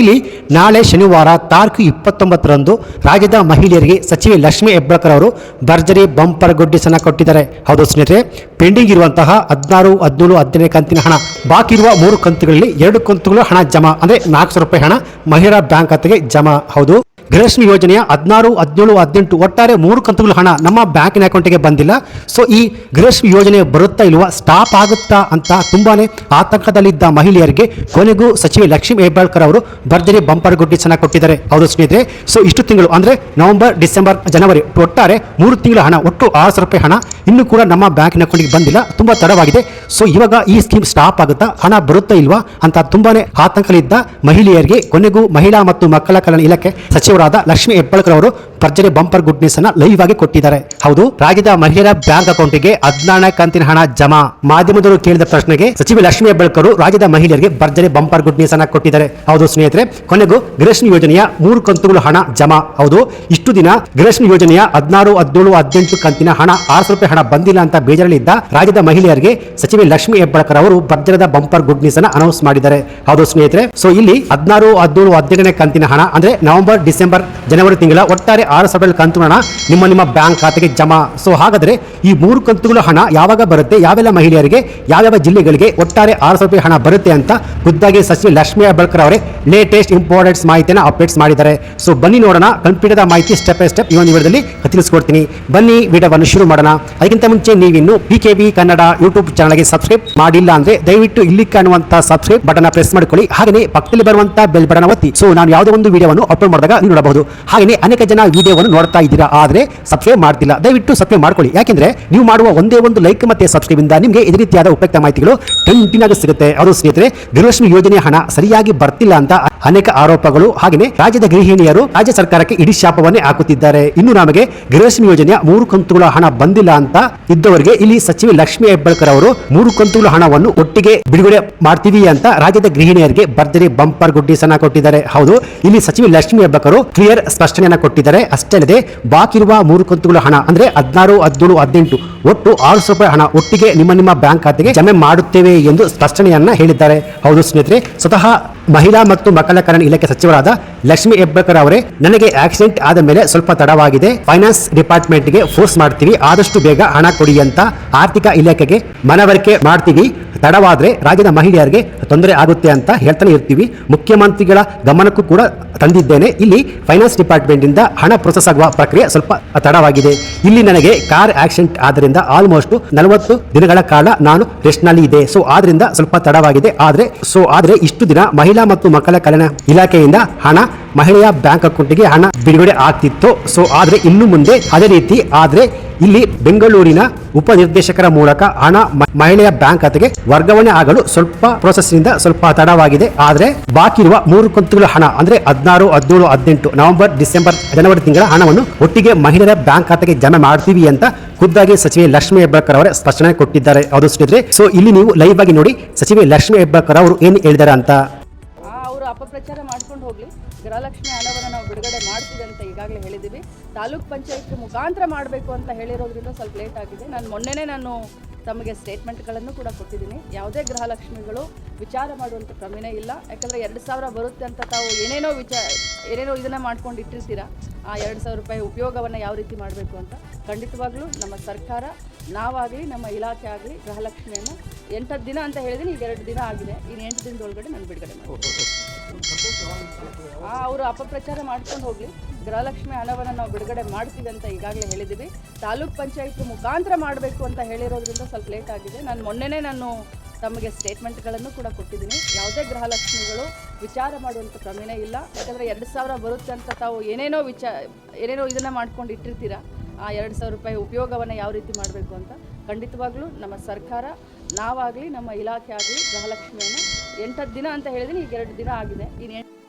ಇಲ್ಲಿ ನಾಳೆ ಶನಿವಾರ ತಾರೀಕು ಇಪ್ಪತ್ತೊಂಬತ್ತರಂದು ರಾಜ್ಯದ ಮಹಿಳೆಯರಿಗೆ ಸಚಿವೆ ಲಕ್ಷ್ಮಿ ಹೆಬ್ಬಾಳ್ಕರ್ ಅವರು ಭರ್ಜರಿ ಬಂಪರ್ ಗುಡ್ಡಿಸನ ಕೊಟ್ಟಿದ್ದಾರೆ. ಹೌದು ಸ್ನೇಹಿತರೆ, ಪೆಂಡಿಂಗ್ ಇರುವಂತಹ ಹದಿನಾರು, ಹದಿನೇಳು, ಹದಿನೈದು ಕಂತಿನ ಹಣ, ಬಾಕಿ ಇರುವ ಮೂರು ಕಂತುಗಳಲ್ಲಿ ಎರಡು ಕಂತುಗಳು ಹಣ ಜಮಾ, ಅಂದ್ರೆ ನಾಲ್ಕು ಸಾವಿರ ರೂಪಾಯಿ ಹಣ ಮಹಿಳಾ ಬ್ಯಾಂಕ್ ಖಾತೆಗೆ ಜಮಾ. ಹೌದು. ಗೃಹಲಕ್ಷ್ಮಿ ಯೋಜನೆಯ ಹದಿನಾರು, ಹದಿನೇಳು, ಹದಿನೆಂಟು, ಒಟ್ಟಾರೆ ಮೂರು ಕಂತುಗಳ ಹಣ ನಮ್ಮ ಬ್ಯಾಂಕಿನ ಅಕೌಂಟಿಗೆ ಬಂದಿಲ್ಲ. ಸೊ, ಈ ಗೃಹಲಕ್ಷ್ಮಿ ಯೋಜನೆ ಬರುತ್ತಾ ಇಲ್ವಾ, ಸ್ಟಾಪ್ ಆಗುತ್ತಾ ಅಂತ ತುಂಬಾನೇ ಆತಂಕದಲ್ಲಿದ್ದ ಮಹಿಳೆಯರಿಗೆ ಕೊನೆಗೂ ಸಚಿವೆ ಲಕ್ಷ್ಮಿ ಹೆಬ್ಬಾಳ್ಕರ್ ಅವರು ಭರ್ಜರಿ ಬಂಪರ್ ಗುಡ್ಡಿಸನ್ನ ಕೊಟ್ಟಿದ್ದಾರೆ. ಅವರು ಸ್ನೇಹಿತರೆ, ಸೊ, ಇಷ್ಟು ತಿಂಗಳು, ಅಂದರೆ ನವೆಂಬರ್, ಡಿಸೆಂಬರ್, ಜನವರಿ, ಒಟ್ಟಾರೆ ಮೂರು ತಿಂಗಳ ಹಣ, ಒಟ್ಟು ಆರು ಸಾವಿರ ರೂಪಾಯಿ ಹಣ ಇನ್ನೂ ಕೂಡ ನಮ್ಮ ಬ್ಯಾಂಕಿನ ಅಕೌಂಟಿಗೆ ಬಂದಿಲ್ಲ, ತುಂಬಾ ತಡವಾಗಿದೆ. ಸೊ ಇವಾಗ ಈ ಸ್ಕೀಮ್ ಸ್ಟಾಪ್ ಆಗುತ್ತಾ? ಹಣ ಬರುತ್ತಾ ಇಲ್ವಾ? ಅಂತ ತುಂಬಾನೇ ಆತಂಕದಲ್ಲಿದ್ದ ಮಹಿಳೆಯರಿಗೆ, ಕೊನೆಗೂ ಮಹಿಳಾ ಮತ್ತು ಮಕ್ಕಳ ಕಲ್ಯಾಣ ಇಲಾಖೆ ಸಚಿವರಾದ ಲಕ್ಷ್ಮಿ ಹೆಬ್ಬಾಳ್ಕರ್ ಅವರು ಭರ್ಜರಿ ಬಂಪರ್ ಗುಡ್ ನ್ಯೂಸ್ ಅನ್ನ ಲೈವ್ ಆಗಿ ಕೊಟ್ಟಿದ್ದಾರೆ. ಹೌದು ರಾಜ್ಯದ ಮಹಿಳೆಯರ ಬ್ಯಾಂಕ್ ಅಕೌಂಟಿಗೆ ಹದಿನಾರನೇ ಕಂತಿನ ಹಣ ಜಮಾ. ಮಾಧ್ಯಮದವರು ಕೇಳಿದ ಪ್ರಶ್ನೆಗೆ ಸಚಿವೆ ಲಕ್ಷ್ಮಿ ಹೆಬ್ಬಾಳ್ಕರ್ ರಾಜ್ಯದ ಮಹಿಳೆಯರಿಗೆ ಭರ್ಜರಿ ಬಂಪರ್ ಗುಡ್ ನ್ಯೂಸ್ ಅನ್ನ ಕೊಟ್ಟಿದ್ದಾರೆ. ಹೌದು ಸ್ನೇಹಿತರೆ, ಕೊನೆಗೂ ಗೃಹಲಕ್ಷ್ಮಿ ಯೋಜನೆಯ ಮೂರು ಕಂತುಗಳು ಹಣ ಜಮಾ. ಹೌದು, ಇಷ್ಟು ದಿನ ಗೃಹಲಕ್ಷ್ಮಿ ಯೋಜನೆಯ ಹದಿನಾರು, ಹದಿನೇಳು, ಹದಿನೆಂಟು ಕಂತಿನ ಹಣ ಆರು ರೂಪಾಯಿ ಹಣ ಬಂದಿಲ್ಲ ಅಂತ ಬೇಜಾರಲ್ಲಿದ್ದ ರಾಜ್ಯದ ಮಹಿಳೆಯರಿಗೆ ಸಚಿವೆ ಲಕ್ಷ್ಮಿ ಹೆಬ್ಬಾಳ್ಕರ್ ಅವರು ಭರ್ಜರದ ಬಂಪರ್ ಗುಡ್ ನ್ಯೂಸ್ ಅನ್ನ ಅನೌನ್ಸ್ ಮಾಡಿದ್ದಾರೆ. ಹೌದು ಸ್ನೇಹಿತರೆ ಸೊ ಇಲ್ಲಿ ಹದಿನಾರು, ಹದಿನೇಳು, ಹದಿನೆಂಟನೇ ಕಂತಿನ ಹಣ, ಅಂದ್ರೆ ನವೆಂಬರ್, ಡಿಸೆಂಬರ್, ಜನವರಿ ತಿಂಗಳ ಒಟ್ಟಾರೆ ಆರು ಸಾವಿರ ಕಂತು ಹಣ ನಿಮ್ಮ ನಿಮ್ಮ ಬ್ಯಾಂಕ್ ಖಾತೆಗೆ ಜಮಾ. ಸೊ ಹಾಗಾದ್ರೆ ಈ ಮೂರು ಕಂತುಗಳ ಹಣ ಯಾವಾಗ ಬರುತ್ತೆ? ಯಾವೆಲ್ಲ ಮಹಿಳೆಯರಿಗೆ, ಯಾವ್ಯಾವ ಜಿಲ್ಲೆಗಳಿಗೆ ಒಟ್ಟಾರೆ ಆರು ಸಾವಿರ ಹಣ ಬರುತ್ತೆ ಅಂತ ಖುದ್ದಾಗಿ ಸಚಿವೆ ಲಕ್ಷ್ಮಿ ಹೆಬ್ಬಾಳ್ಕರ್ ಅವರೇ ಲೇಟೆಸ್ಟ್ ಇಂಪಾರ್ಟೆಂಟ್ಸ್ ಮಾಹಿತಿಯನ್ನು ಅಪ್ಡೇಟ್ಸ್ ಮಾಡಿದ್ದಾರೆ. ಸೊ ಬನ್ನಿ ನೋಡೋಣ ಕಂಪ್ಯೂಟರ್ ಮಾಹಿತಿ ಸ್ಟೆಪ್ ಬೈ ಸ್ಟೆಪ್ ಈ ಒಂದು ವಿಡಿಯೋದಲ್ಲಿ ಬನ್ನಿ, ವಿಡಿಯೋವನ್ನು ಶುರು ಮಾಡೋಣ. ಅದಕ್ಕಿಂತ ಮುಂಚೆ ನೀವಿನ್ನು P K B Kannada YouTube ಚಾನಲ್ಗೆ ಸಬ್ಸ್ಕ್ರೈಬ್ ಮಾಡಿಲ್ಲ ಅಂದ್ರೆ ದಯವಿಟ್ಟು ಇಲ್ಲಿ ಕಾಣುವಂತ ಸಬ್ಸ್ಕ್ರೈಬ್ ಬಟನ್ ಪ್ರೆಸ್ ಮಾಡಿಕೊಳ್ಳಿ. ಹಾಗೆ ಪಕ್ಕದಲ್ಲಿ ಬರುವಂತ ಬೆಲ್ ಬಟನ್ ಒತ್ತಿ. ಸೊ ನಾನು ಯಾವುದೋ ಒಂದು ವಿಡಿಯೋವನ್ನು ಅಪ್ಲೋಡ್ ಮಾಡಿದಾಗ ನೀವು ನೋಡಬಹುದು. ಹಾಗೆ ಅನೇಕ ಜನ ವಿಡಿಯೋವನ್ನು ನೋಡ್ತಾ ಇದ್ದೀರಾ ಆದ್ರೆ ಸಬ್ಸ್ಕ್ರೈಬ್ ಮಾಡ್ತಿಲ್ಲ. ದಯವಿಟ್ಟು ಸಬ್ಸ್ಕ್ರೈಬ್ ಮಾಡ್ಕೊಳ್ಳಿ. ಯಾಕೆಂದ್ರೆ ನೀವು ಮಾಡುವ ಒಂದೇ ಒಂದು ಲೈಕ್ ಮತ್ತೆ ಸಬ್ಸ್ಕ್ರೈಬ್ ಇಂದ ನಿಮಗೆ ಇದೇ ರೀತಿಯಾದ ಉಪಯುಕ್ತ ಮಾಹಿತಿಗಳು ಕಂಟಿನ್ಯೂ ಆಗಿ ಸಿಗುತ್ತೆ. ಅದು ಸ್ನೇಹಿತರೆ, ಗೃಹಲಕ್ಷ್ಮಿ ಯೋಜನೆ ಹಣ ಸರಿಯಾಗಿ ಬರ್ತಿಲ್ಲ ಅಂತ ಅನೇಕ ಆರೋಪಗಳು. ಹಾಗೆಯೇ ರಾಜ್ಯದ ಗೃಹಿಣಿಯರು ರಾಜ್ಯ ಸರ್ಕಾರಕ್ಕೆ ಇಡೀ ಶಾಪವನ್ನೇ ಹಾಕುತ್ತಿದ್ದಾರೆ. ಇನ್ನು ನಮಗೆ ಗೃಹಲಕ್ಷ್ಮಿ ಯೋಜನೆಯ ಮೂರು ಕಂತುಗಳ ಹಣ ಬಂದಿಲ್ಲ ಅಂತ ಇದ್ದವರಿಗೆ ಇಲ್ಲಿ ಸಚಿವೆ ಲಕ್ಷ್ಮಿ ಹೆಬ್ಬಾಳ್ಕರ್ ಅವರು ಮೂರು ಕಂತುಗಳ ಹಣವನ್ನು ಒಟ್ಟಿಗೆ ಬಿಡುಗಡೆ ಮಾಡ್ತೀವಿ ಅಂತ ರಾಜ್ಯದ ಗೃಹಿಣಿಯರಿಗೆ ಭರ್ಜರಿ ಬಂಪರ್ ಗುಡ್ಡಿಸನ್ನ ಕೊಟ್ಟಿದ್ದಾರೆ. ಹೌದು, ಇಲ್ಲಿ ಸಚಿವೆ ಲಕ್ಷ್ಮಿ ಹೆಬ್ಬಾಳ್ಕರ್ ಕ್ಲಿಯರ್ ಸ್ಪಷ್ಟನೆಯನ್ನ ಕೊಟ್ಟಿದ್ದಾರೆ. ಅಷ್ಟೇ ಅಲ್ಲದೆ, ಬಾಕಿ ಮೂರು ಕಂತುಗಳ ಹಣ, ಅಂದ್ರೆ ಹದಿನಾರು, ಹದಿನೇಳು, ಹದಿನೆಂಟು, ಒಟ್ಟು ಆರು ಸಾವಿರ ರೂಪಾಯಿ ಹಣ ಒಟ್ಟಿಗೆ ನಿಮ್ಮ ನಿಮ್ಮ ಬ್ಯಾಂಕ್ ಖಾತೆಗೆ ಜಮೆ ಮಾಡುತ್ತೇವೆ ಎಂದು ಸ್ಪಷ್ಟನೆಯನ್ನ ಹೇಳಿದ್ದಾರೆ. ಹೌದು ಸ್ನೇಹಿತರೆ, ಸ್ವತಃ ಮಹಿಳಾ ಮತ್ತು ಮಕ್ಕಳ ಕಲ್ಯಾಣ ಇಲಾಖೆ ಸಚಿವರಾದ ಲಕ್ಷ್ಮಿ ಹೆಬ್ಬಾಳ್ಕರ್ ಅವರೇ, ನನಗೆ ಆಕ್ಸಿಡೆಂಟ್ ಆದ ಮೇಲೆ ಸ್ವಲ್ಪ ತಡವಾಗಿದೆ. ಫೈನಾನ್ಸ್ ಡಿಪಾರ್ಟ್ಮೆಂಟ್ಗೆ ಫೋರ್ಸ್ ಮಾಡ್ತೀವಿ. ಆದಷ್ಟು ಬೇಗ ಹಣ ಕೊಡಿ ಅಂತ ಆರ್ಥಿಕ ಇಲಾಖೆಗೆ ಮನವರಿಕೆ ಮಾಡ್ತೀವಿ. ತಡವಾದ್ರೆ ರಾಜ್ಯದ ಮಹಿಳೆಯರಿಗೆ ತೊಂದರೆ ಆಗುತ್ತೆ ಅಂತ ಹೇಳ್ತಾನೆ ಇರ್ತೀವಿ. ಮುಖ್ಯಮಂತ್ರಿಗಳ ಗಮನಕ್ಕೂ ಕೂಡ ತಂದಿದ್ದೇನೆ. ಇಲ್ಲಿ ಫೈನಾನ್ಸ್ ಡಿಪಾರ್ಟ್ಮೆಂಟಿಂದ ಹಣ ಪ್ರೊಸೆಸ್ ಆಗುವ ಪ್ರಕ್ರಿಯೆ ಸ್ವಲ್ಪ ತಡವಾಗಿದೆ. ಇಲ್ಲಿ ನನಗೆ ಕಾರ್ ಆಕ್ಸಿಡೆಂಟ್ ಆದ್ದರಿಂದ ಆಲ್ಮೋಸ್ಟ್ ನಲವತ್ತು ದಿನಗಳ ಕಾಲ ನಾನು ರೆಸ್ಟ್ನಲ್ಲಿ ಇದೆ. ಸೊ ಆದ್ರಿಂದ ಸ್ವಲ್ಪ ತಡವಾಗಿದೆ. ಆದರೆ ಸೊ ಆದರೆ ಇಷ್ಟು ದಿನ ಮಹಿಳಾ ಮತ್ತು ಮಕ್ಕಳ ಕಲ್ಯಾಣ ಇಲಾಖೆಯಿಂದ ಹಣ ಮಹಿಳೆಯ ಬ್ಯಾಂಕ್ ಅಕೌಂಟ್ಗೆ ಹಣ ಬಿಡುಗಡೆ ಆಗ್ತಿತ್ತು. ಸೊ ಆದ್ರೆ ಇನ್ನು ಮುಂದೆ ಅದೇ ರೀತಿ, ಆದ್ರೆ ಇಲ್ಲಿ ಬೆಂಗಳೂರಿನ ಉಪನಿರ್ದೇಶಕರ ಮೂಲಕ ಹಣ ಮಹಿಳೆಯ ಬ್ಯಾಂಕ್ ಖಾತೆಗೆ ವರ್ಗಾವಣೆ ಆಗಲು ಸ್ವಲ್ಪ ಪ್ರೋಸೆಸ್ನಿಂದ ಸ್ವಲ್ಪ ತಡವಾಗಿದೆ. ಆದ್ರೆ ಬಾಕಿ ಇರುವ ಮೂರು ಕಂತುಗಳ ಹಣ, ಅಂದ್ರೆ ಹದಿನಾರು, ಹದಿನೇಳು, ಹದಿನೆಂಟು ನವೆಂಬರ್, ಡಿಸೆಂಬರ್ ಜನವರಿ ತಿಂಗಳ ಹಣವನ್ನು ಒಟ್ಟಿಗೆ ಮಹಿಳೆಯರ ಬ್ಯಾಂಕ್ ಖಾತೆಗೆ ಜಮೆ ಮಾಡ್ತೀವಿ ಅಂತ ಖುದ್ದಾಗಿ ಸಚಿವೆ ಲಕ್ಷ್ಮೀ ಹೆಬ್ಬಾಳ್ಕರ್ ಅವರ ಸ್ಪಷ್ಟನೆ ಕೊಟ್ಟಿದ್ದಾರೆ. ಅದು ಸ್ನೇಹಿತರೆ. ಸೊ ಇಲ್ಲಿ ನೀವು ಲೈವ್ ಆಗಿ ನೋಡಿ ಸಚಿವೆ ಲಕ್ಷ್ಮಿ ಹೆಬ್ಬಾಳ್ಕರ್ ಅವರು ಏನು ಹೇಳಿದ್ದಾರೆ ಅಂತ. ಅವರು ಅಪಪ್ರಚಾರ ಮಾಡ್ಕೊಂಡು ಹೋಗಲಿ. ಗೃಹಲಕ್ಷ್ಮಿ ಹಣವನ್ನು ನಾವು ಬಿಡುಗಡೆ ಮಾಡ್ತೀವಿ ಅಂತ ಈಗಾಗಲೇ ಹೇಳಿದ್ದೀವಿ. ತಾಲೂಕ್ ಪಂಚಾಯತ್ ಮುಖಾಂತರ ಮಾಡಬೇಕು ಅಂತ ಹೇಳಿರೋದ್ರಿಂದ ಸ್ವಲ್ಪ ಲೇಟ್ ಆಗಿದೆ. ನಾನು ಮೊನ್ನೆನೇ ನಾನು ತಮಗೆ ಸ್ಟೇಟ್ಮೆಂಟ್ಗಳನ್ನು ಕೂಡ ಕೊಟ್ಟಿದ್ದೀನಿ. ಯಾವುದೇ ಗೃಹಲಕ್ಷ್ಮಿಗಳು ವಿಚಾರ ಮಾಡುವಂಥ ಪ್ರಮೇಯ ಇಲ್ಲ. ಯಾಕಂದರೆ ಎರಡು ಸಾವಿರ ಬರುತ್ತೆ ಅಂತ ತಾವು ಏನೇನೋ ವಿಚಾರ, ಏನೇನೋ ಇದನ್ನು ಮಾಡ್ಕೊಂಡು ಇಟ್ಟಿರ್ತೀರಾ, ಆ ಎರಡು ಸಾವಿರ ರೂಪಾಯಿ ಉಪಯೋಗವನ್ನು ಯಾವ ರೀತಿ ಮಾಡಬೇಕು ಅಂತ ಖಂಡಿತವಾಗ್ಲೂ ನಮ್ಮ ಸರ್ಕಾರ, ನಾವಾಗಲಿ, ನಮ್ಮ ಇಲಾಖೆ ಆಗಲಿ ಗೃಹಲಕ್ಷ್ಮಿಯನ್ನು ಎಂಟತ್ತು ದಿನ ಅಂತ ಹೇಳಿದ್ದೀನಿ. ಈಗ ಎರಡು ದಿನ ಆಗಿದೆ. ಇನ್ನು ಎಂಟು ದಿನದೊಳಗಡೆ ನಾನು ಬಿಡುಗಡೆ ಮಾಡ್ತೀನಿ. ಅವರು ಅಪಪ್ರಚಾರ ಮಾಡ್ಕೊಂಡು ಹೋಗಲಿ. ಗೃಹಲಕ್ಷ್ಮಿ ಹಣವನ್ನು ನಾವು ಬಿಡುಗಡೆ ಮಾಡ್ತೀವಿ ಅಂತ ಈಗಾಗಲೇ ಹೇಳಿದ್ದೀವಿ. ತಾಲೂಕ್ ಪಂಚಾಯತ್ ಮುಖಾಂತರ ಮಾಡಬೇಕು ಅಂತ ಹೇಳಿರೋದ್ರಿಂದ ಸ್ವಲ್ಪ ಲೇಟ್ ಆಗಿದೆ. ನಾನು ಮೊನ್ನೆನೇ ನಾನು ತಮಗೆ ಸ್ಟೇಟ್ಮೆಂಟ್ಗಳನ್ನು ಕೂಡ ಕೊಟ್ಟಿದ್ದೀನಿ. ಯಾವುದೇ ಗೃಹಲಕ್ಷ್ಮಿಗಳು ವಿಚಾರ ಮಾಡುವಂಥ ಕ್ರಮೇಣ ಇಲ್ಲ. ಯಾಕಂದರೆ ಎರಡು ಸಾವಿರ ಬರುತ್ತೆ ಅಂತ ತಾವು ಏನೇನೋ ವಿಚಾರ ಏನೇನೋ ಇದನ್ನು ಮಾಡ್ಕೊಂಡು ಇಟ್ಟಿರ್ತೀರಾ. ಆ ಎರಡು ಸಾವಿರ ರೂಪಾಯಿ ಉಪಯೋಗವನ್ನು ಯಾವ ರೀತಿ ಮಾಡಬೇಕು ಅಂತ ಖಂಡಿತವಾಗ್ಲೂ ನಮ್ಮ ಸರ್ಕಾರ ನಾವಾಗಲಿ ನಮ್ಮ ಇಲಾಖೆ ಆಗಲಿ ಗೃಹಲಕ್ಷ್ಮಿಯನ್ನು ಎಂಟತ್ತು ದಿನ ಅಂತ ಹೇಳಿದಿನಿ ಈಗ ಎರಡು ದಿನ ಆಗಿದೆ. ಇನ್ನು